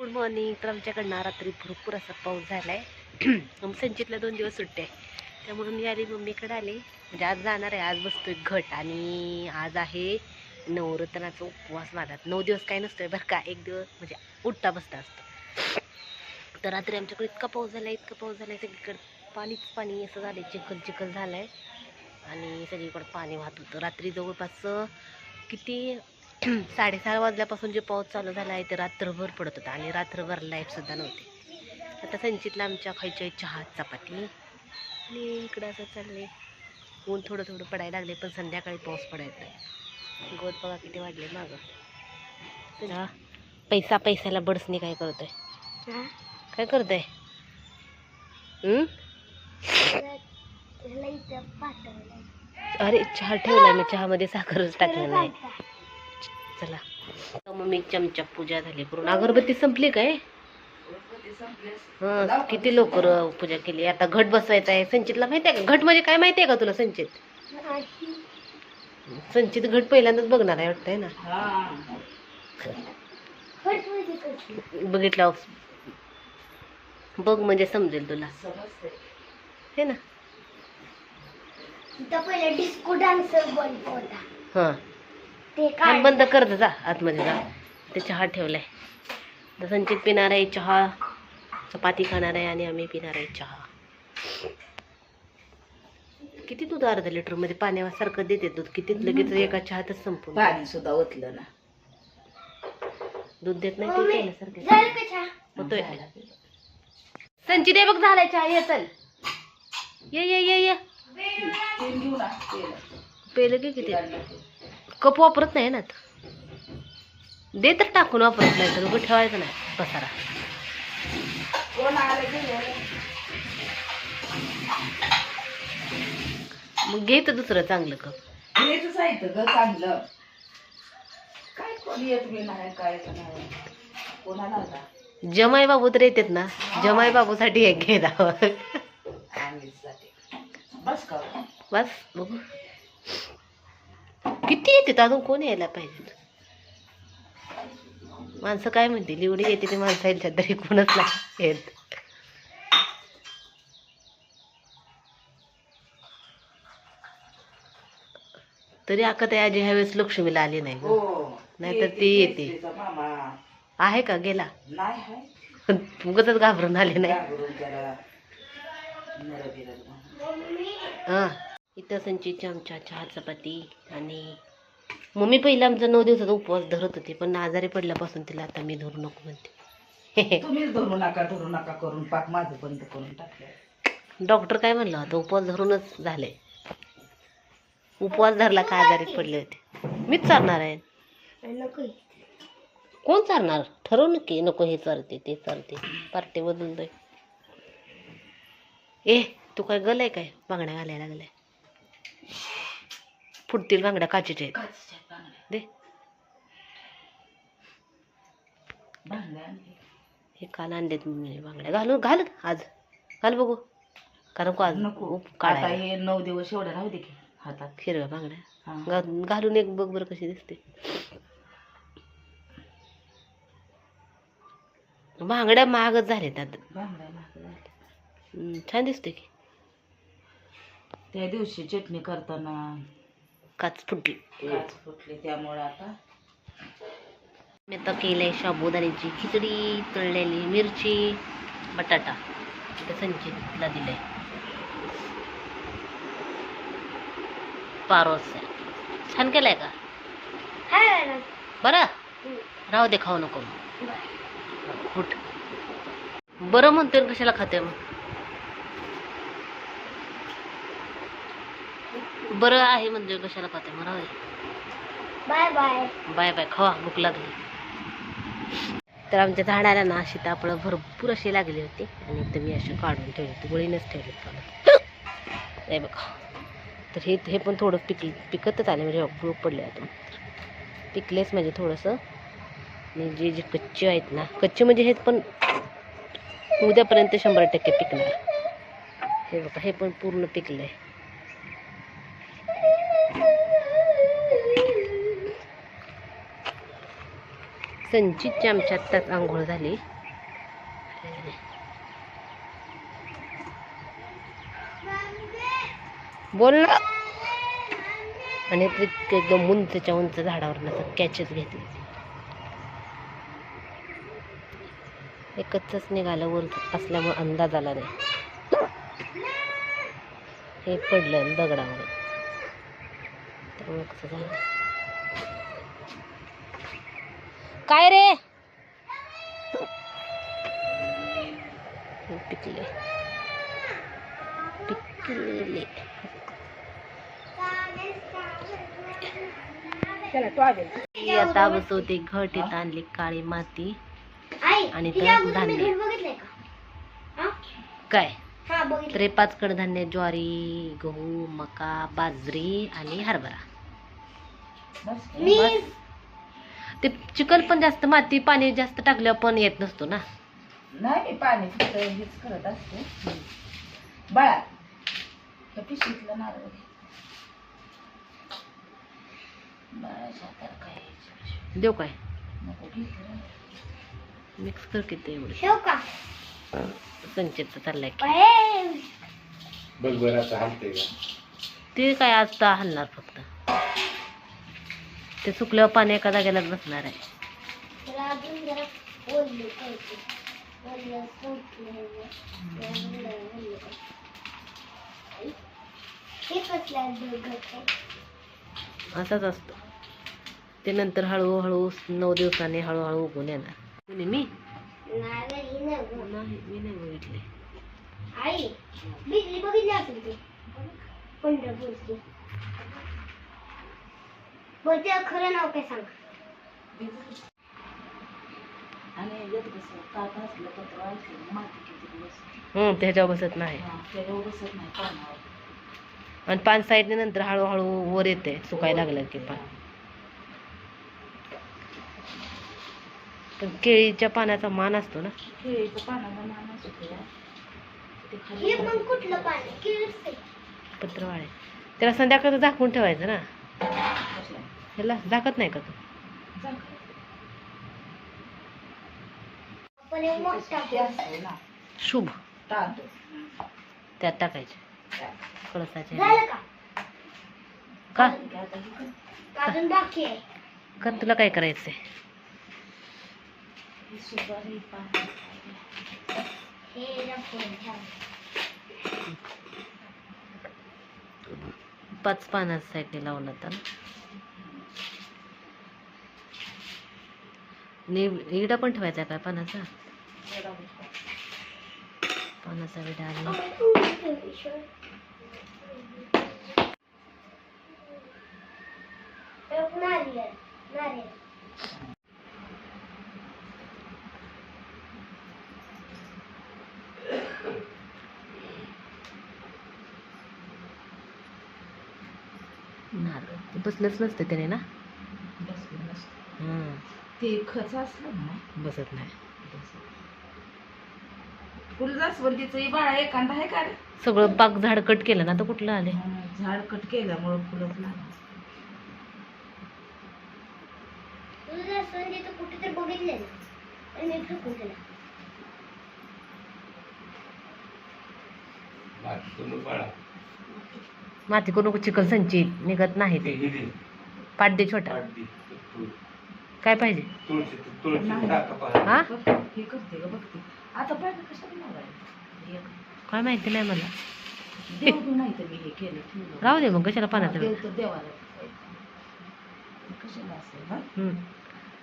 Good morning तर आमच्याकडनं रात्री भरपूर असा पाऊस झाला आहे संचितला दोन दिवस सुट्टे आहे त्यामुळे मी आली मम्मीकडे आले. म्हणजे आज जाणार आहे. आज बसतोय घट. आणि आज आहे नवरत्नाचा उपवास माझा नऊ दिवस काय नसतोय बरं का. एक दिवस म्हणजे उठता बसता असतो. तर रात्री आमच्याकडे इतका पाऊस झाला इतका पाऊस झाला आहे सगळीकडे पाणीच पाणी असं झालं चिखल चिखल झालं आहे आणि सगळीकडे पाणी वाहत होतं. रात्री जवळपास किती साडेसहा वाजल्यापासून जे पाऊस चालू झाला आहे ते रात्रभर पडत होता आणि रात्रभर लाईटसुद्धा नव्हती. आता संचितला आमच्या खायच्या चहा चपाती. आणि इकडं असं चालले ऊन थोडं थोडं पडायला लागले पण संध्याकाळी पाऊस पडायचा आहे गवत बघा किती वाढले मागं. पैसा पैशाला बडसनी काय करतोय? काय करतोय? अरे चहा ठेवलाय मी चहामध्ये साखरच टाकलं नाही. चला. मग मी चमचा पूजा झाली. करून अगरबत्ती संपली काय? हा किती लवकर पूजा केली. आता घट बसवायचा आहे. संचितला माहिती आहे का? घट म्हणजे काय माहिती आहे का तुला संचित? संचित घट पहिल्यांदाच बघणार आहे वाटतंय ना? बघितलं बघ म्हणजे समजेल तुला. हे ना? हां. फॅन बंद कर जा आतमध्ये जा. ते चहा ठेवलाय. तर संचित पिणार आहे चहा चपाती खाणार आहे आणि आम्ही पिणार आहे चहा. किती दूध अर्धा लिटरमध्ये पाण्यासारखं देते दूध? किती लगेच एका चहातच संपून पाणी सुद्धा ओतलं ना. दूध देत नाही ते पिण्यासारखं. झालं का चहा? होतोय. संचित हे बघ झालाय चहा ये चल. ये ये ये पेलं की किती? कप वापरत नाही ना. दे तर टाकून वापरत नाही तर उभं ठेवायचं नाही पसारा. मग घे तर दुसरं चांगलं कप. हेच आहे ग चांगलं. काय कोणी येत मी नाही काय नाही. कोणाला आला जमाई बाबू तर येतात ना. जमाई बाबूसाठी एक घे दाव. आम्हीच जाते. बस का? बस बघू. किती येतात अजून कोण यायला पाहिजे? माणसं काय म्हणतील? एवढी येते ते माणसं यायच्या तरी कोणच नाही येत. तरी अक्का आजी ह्यावेळेस लक्ष्मीला आली नाही हो. नाहीतर ती येते. आहे का? गेला? उगतच घाबरून आले नाही. हा इथं संचित चमचा चहा चपाती आणि मम्मी पहिला आमचा नऊ दिवसाचा उपवास धरत होती पण आजारी पडल्यापासून तिला आता मी धरू नको म्हणते. तुम्हीच धरू नका धरू नका करून पाक माझं बंद करून टाकलं. डॉक्टर काय म्हणलं होतं उपवास धरूनच झाले. उपवास धरला का आजारी पडले होते? मीच चालणार आहे. नको कोण चालणार ठरवून की नको हे चालते ते चालते पार्टी बदलतोय. ए तू काय गलाय काय? बांगड्या घालायला लागलाय. फुटतील बांगड्या काचेच्या आहेत. दे. हे काल आणलेत मी बांगड्या. घालून घाल आज. घाल बघू. कारण को आज नको. काढायला हे नऊ दिवस एवढ्या राहू दे की हातात. हिरव्या बांगड्या. घालून एक बघ बरं कशी दिसते. बांगड्या महागच झाल्या. हम्म, छान दिसते की. त्या दिवशी चटणी करताना काच फुटली. काच फुटले त्यामुळे आता मी आता केलंय साबुदाण्याची खिचडी तळलेली मिरची बटाटा. इथं संचितला दिलंय. पारोस आहे छान केलंय का? बरं? राहू दे खाऊ नको. उठ बरं म्हणतोय कशाला खाते मग? बरं आहे म्हणजे कशाला राहू दे. Bye bye. बाय बाय खावा भूक लागली. तर आमच्या झाडाला ना सीताफळं भरपूर अशी लागली होती आणि एकदम मी अशी काढून ठेवली होती गोळीनच ठेवली होती हे बघा. तर हे हे पण थोडं पिक पिकतच आले म्हणजे फुलं पडले आता. पिकलेच म्हणजे थोडंसं. आणि जे जे कच्चे आहेत ना कच्चे म्हणजे हे पण उद्यापर्यंत शंभर टक्के पिकणार. हे बघा हे पण पूर्ण पिकलं आहे संचितची आमच्या आत्ताच आंघोळ झाली. बोल ना. आणि ते एकदम उंचच्या उंच झाडावर असं कॅचेस घेतली. एकच निघालं वर असल्यामुळे अंदाज आला नाही. हे पडलं दगडावर. त्यामुळे कसं झालं? काय रे? हे पिकले. ही आता बसवते घट इथं आणली काळी माती. आई आणि धान्य. काय? हा बघितलं. तर पाच कडधान्य ज्वारी गहू मका बाजरी आणि हरभरा. बस मी बस. ते चिकल पण जास्त माती पाणी जास्त टाकल्यावर पण येत नसतो ना नाही पाणी फक्त हेच करत असते बाळा त्या पिशवीतलं नारळ. बाळाच्या काय? देऊ काय नको. मिक्स कर किती एवढे ठेव का संचितचा चाललाय की. बघ बरं आता हलते का ते काय आज तर हलणार फक्त ते सुकल्यावर पाणी एका जागेलाच बसणार आहे? असाच असतो. ते नंतर हळूहळू नऊ दिवसांनी हळूहळू उगून येणार. मी? नाही मी बघितले. आई बघितली असेल तू? पंढरपूरची त्याचं खरं नाव काय सांग? आणि यात कसं ताट असलं पत्र असलं माती किती दिवस? हं त्याच्यावर बसत नाही. त्याच्यावर बसत नाही पानावर. आणि पाच साईडने नंतर हळूहळू वर येते सुकायला लागलं की पान. पण केळीच्या पाण्याचा मान असतो ना? केळीचं पानाला मान असतो या. ते खाली हे पण कुठलं पाणी किळच. आहे पत्रवाळे. त्याला संध्याकाळचं झाकून ठेवायचं ना? ह्याला झाकत नाही का तू? शुभ. त्यात टाकायचे. कळसाचे. का? का? तुला काय करायचंय. पाच पानाच्या साईडने लावून आता नि इडा पण ठेवायचा काय पानाचा. पानाचा विडा नारियल नारळ. ते बसलंच नसतं त्याने ना? ते खच असलं ना बसत नाही. फुल जास्वंदीचं बाळा एखादा आहे का रे? सगळं पाक झाड कट केलं ना तर कुठलं आले? झाड कट केल्यामुळं फुलंच लागलं तुझं संजयचं कुठे तर बघितलं ना पण मी फेकून दिला बाकी करून बाळा. माती करू नको चिकल संचित निघत नाही ते. पाड्डे छोटा. काय पाहिजे? तुळशी तुळशी नाही. टाका पाहा हा? बघ, हे करते ग बघते. आता पाहिजे कशाला लावायला? एक काय माहिती नाही मला. देव बी नाही तर मी हे केलं ठेवलं. राहू दे मग कशाला पाण्यात देव तर देवाला. कशाला असेल हा? हम्म.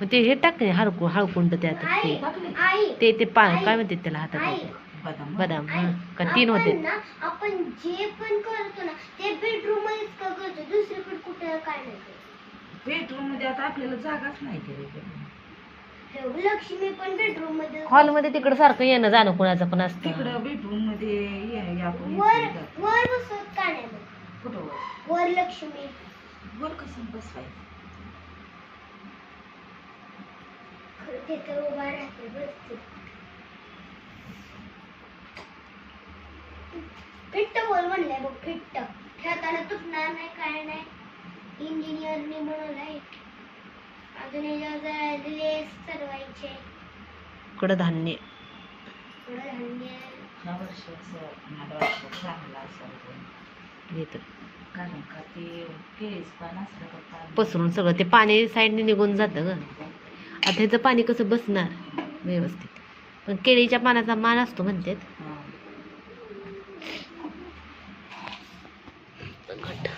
मग ते हे टाक हळकू हळकुंड त्यात ते. टाकले ते ते पा काय म्हणते त्याला हातात? बदाम हं. का तीन होते? आपण ना आपण जे पण करतो ना ते बेडरूम मध्येच का करतो? दुसरीकडे कुठे काय नाही करत. बेडरूममध्ये आता आपल्याला जागाच नाही केली ठेव. लक्ष्मी पण बेडरूममध्ये हॉलमध्ये तिकडं सारखं येणं जाणं कुणाचं पण असतं तिकडं बेडरूममध्ये ये- ये आपण वर इथे जातो. वर बसवत का नाही मग? कुठं वर? वर लक्ष्मी वर कसं बसवायचं खरं तिथं उभा राहते बसते फिट्ट बोल म्हणलंय बघ फिट्ट खेळताना तुटणार नाही काय नाही इंजिनियरने बनवलंय अजून याच्यावर लेस चढवायचे कडधान्य. थोडं धान्य ह्या वर्षाचं ह्या वर्षाचं चांगलं असेल घेतो. कारण का ते केळीच पान असलं का पाणी पसरून सगळं ते पाणी साईडने निघून जातं ग. आता ह्याचं पाणी कसं बसणार? व्यवस्थित. पण केळीच्या पानाचा मान असतो म्हणतात हां. घट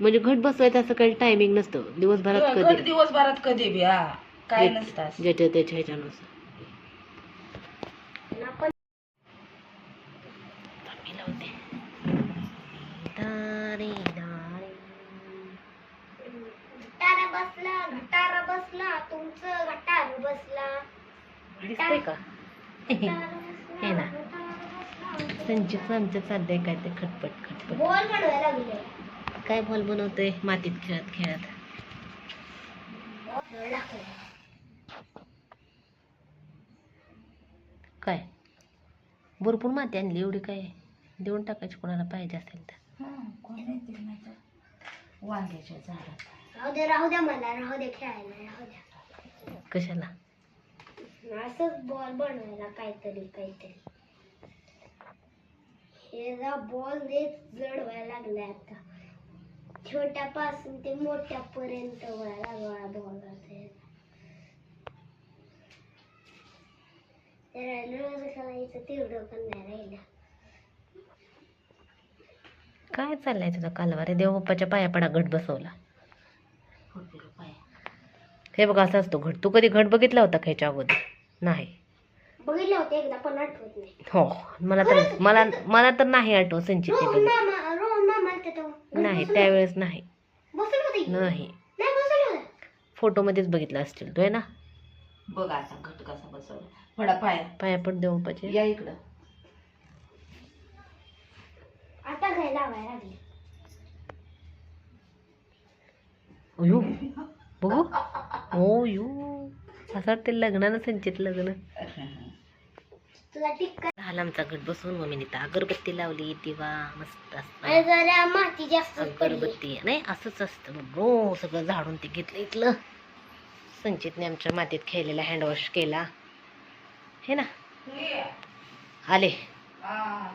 म्हणजे घट बसवायचं असं काही टायमिंग नसतं दिवसभरात घट कधी दिवसभरात कधी बी हा काय जे- नसतं असं. ज्याच्या त्याच्या ह्याच्यानुसार मी लावते दारे दारे. घटारा बसला घटारा बसला तुमचं घटार बसला दिसतंय का बसला, हे ना. घटारा बसला. संचित आमचं चाललंय काय ते खटपट खटपट बॉल लागले काय बॉल बनवतोय? मातीत खेळत खेळत. काय? भरपूर माती आणली एवढी काय? देऊन टाकायची कोणाला पाहिजे असेल तर. हां, वांग्याच्या झाडात. राहू दे राहू द्या मला राहू दे खेळायला राहू द्या कशाला? असंच बॉल बनवायला काहीतरी काहीतरी. हे बॉल देत जड व्हायला लागलाय आता. छोट्यापासून ते मोठ्यापर्यंत व्हायला लागला बॉल रोज खेळायचं तेवढं पण नाही राहिलं. काय चाललंय तुझा कालवारे देवबाप्पाच्या पाया पडा घट बसवला. हे बघा असं असतो घट. तू कधी घट बघितला होता का ह्याच्या अगोदर? नाही. बघितलं होतं एकदा पण आठवत नाही. हो मला तर मला मला तर नाही आठवत संचित नाही त्यावेळेस नाही? नाही. फोटोमध्येच बघितला असतील तो आहे ना? बघ आता घट कसा बसवला पाया. पाया पड देवबाप्पाचे या इकडं. आता काय लावायला लागले. अयो बघू. हो यू असं वाटतं लग्नानं संचित लग्न. तुला टिक्का झाला आमचा घट बसून मम्मीने तर अगरबत्ती लावली दिवा मस्त असतं जरा माती जास्त पडली. अगरबत्ती. नाही असंच असतं बघ सगळं झाडून ते घेतलं इथलं. संचितने आमच्या मातीत खेळलेला हँडवॉश केला. हे ना? आले. हा.